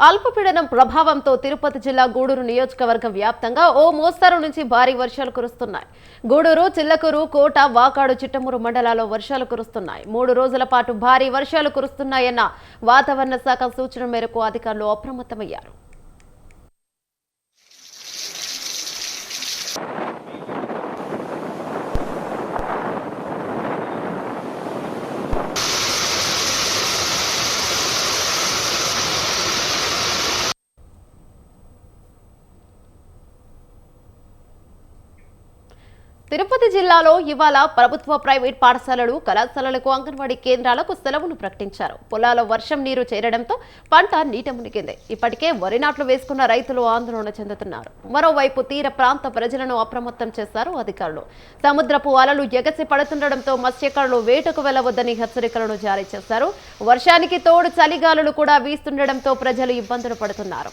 అల్పపీడనం ప్రభావంతో తిరుపతి జిల్లా గూడూరు నియోజకవర్గం వ్యాప్తంగా ఓ మోస్తరు నుంచి భారీ వర్షాలు కురుస్తున్నాయి. గూడూరు చిల్లకూరు కోట వాకాడు చిట్టమూరు మండలాల్లో వర్షాలు కురుస్తున్నాయి. మూడు రోజుల పాటు భారీ వర్షాలు కురుస్తున్నాయన్న వాతావరణ శాఖ సూచన మేరకు అధికారులు అప్రమత్తమయ్యారు. తిరుపతి జిల్లాలో ఇవాళ ప్రభుత్వ ప్రైవేట్ పాఠశాలలు కళాశాలలకు అంగన్వాడీ కేంద్రాలకు సెలవును ప్రకటించారు. పొలాల వర్షం నీరు చేరడంతో పంట నీట మునిగింది. ఇప్పటికే వరి నాట్లు వేసుకున్న రైతులు ఆందోళన చెందుతున్నారు. మరోవైపు తీర ప్రాంత ప్రజలను అప్రమత్తం చేశారు అధికారులు. సముద్రపు అలలు ఎగసి పడుతుండటంతో మత్స్యకారులు వేటకు వెళ్ళవద్దని హెచ్చరికలను జారీ చేశారు. వర్షానికి తోడు చలిగాలులు కూడా వీస్తుండటంతో ప్రజలు ఇబ్బందులు పడుతున్నారు.